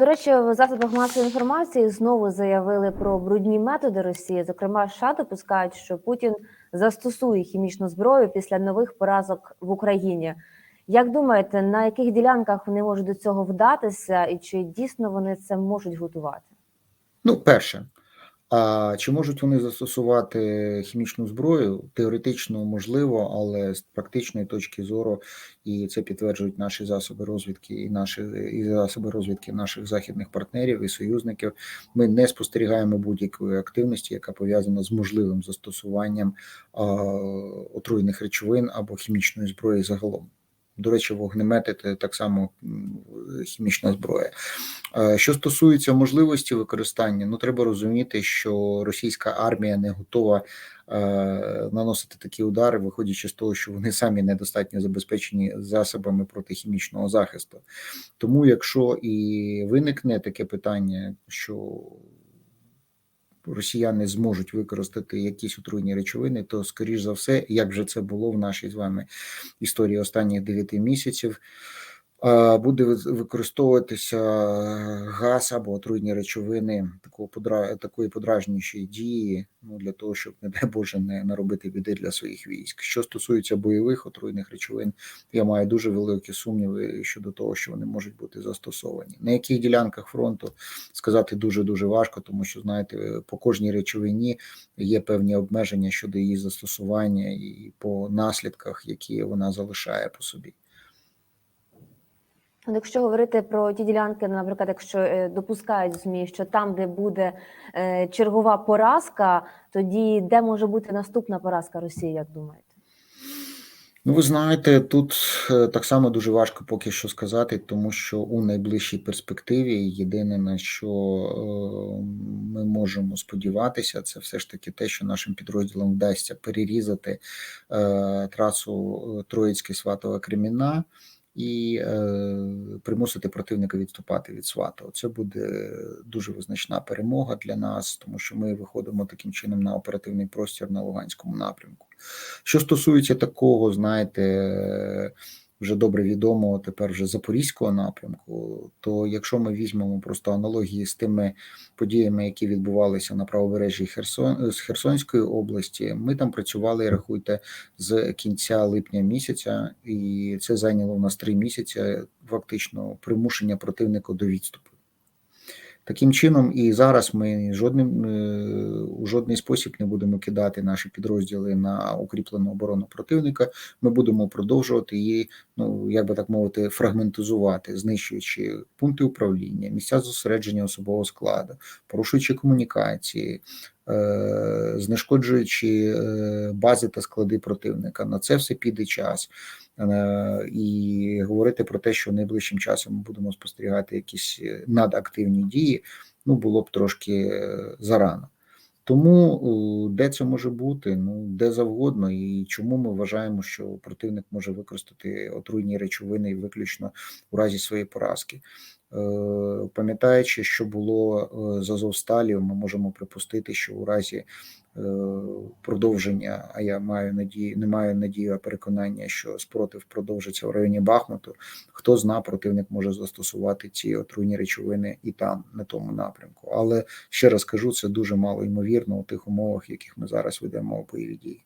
До речі, в засобах масової інформації знову заявили про брудні методи Росії. Зокрема, США допускають, що Путін застосує хімічну зброю після нових поразок в Україні. Як думаєте, на яких ділянках вони можуть до цього вдатися, і чи дійсно вони це можуть готувати? Ну, перше, а чи можуть вони застосувати хімічну зброю? Теоретично можливо, але з практичної точки зору, і це підтверджують наші засоби розвідки і наші і засоби розвідки наших західних партнерів і союзників. Ми не спостерігаємо будь-якої активності, яка пов'язана з можливим застосуванням а, отруйних речовин або хімічної зброї загалом. До речі, вогнемети це так само хімічна зброя. Що стосується можливості використання, ну треба розуміти, що російська армія не готова наносити такі удари, виходячи з того, що вони самі недостатньо забезпечені засобами протихімічного захисту. Тому, якщо і виникне таке питання, що Росіяни зможуть використати якісь отруйні речовини, то скоріш за все, як вже це було в нашій з вами історії останніх 9 місяців, буде використовуватися газ або отруйні речовини такого подра... такої подражнюючої дії, ну для того, щоб не дай Боже не наробити біди для своїх військ. Що стосується бойових отруйних речовин, я маю дуже великі сумніви щодо того, що вони можуть бути застосовані. На яких ділянках фронту сказати дуже дуже важко, тому що знаєте, по кожній речовині є певні обмеження щодо її застосування і по наслідках, які вона залишає по собі. Якщо говорити про ті ділянки, наприклад, якщо е, допускають змі, що там, де буде е, чергова поразка, тоді де може бути наступна поразка Росії, як думаєте? Ну, ви знаєте, тут е, так само дуже важко поки що сказати, тому що у найближчій перспективі єдине на що ми можемо сподіватися, це все ж таки те, що нашим підрозділам вдасться перерізати трасу Троїцьке Сватове Креміна і е, примусити противника відступати від свату. Це буде дуже визначна перемога для нас, тому що ми виходимо таким чином на оперативний простір на Луганському напрямку. Що стосується такого, знаєте вже добре відомого тепер вже запорізького напрямку. То якщо ми візьмемо просто аналогії з тими подіями, які відбувалися на правобережжі Херсон з Херсонської області, ми там працювали, рахуйте, з кінця липня місяця, і це зайняло в нас три місяці. Фактично примушення противника до відступу. Таким чином, і зараз ми жодним е, у жодний спосіб не будемо кидати наші підрозділи на укріплену оборону противника. Ми будемо продовжувати її, ну як би так мовити, фрагментизувати, знищуючи пункти управління, місця зосередження особового складу, порушуючи комунікації. Е, знешкоджуючи е, бази та склади противника, на це все піде час. Е, і говорити про те, що найближчим часом ми будемо спостерігати якісь надактивні дії, ну було б трошки зарано. Тому де це може бути, ну де завгодно, і чому ми вважаємо, що противник може використати отруйні речовини виключно у разі своєї поразки. Е, пам'ятаючи, що було е, з Азовсталію, ми можемо припустити, що у разі е, продовження, а я маю надію, не маю надію, а переконання, що спротив продовжиться в районі Бахмуту. Хто зна, противник може застосувати ці отруйні речовини і там, на тому напрямку. Але ще раз кажу, це дуже мало ймовірно у тих умовах, в яких ми зараз ведемо бойові дії.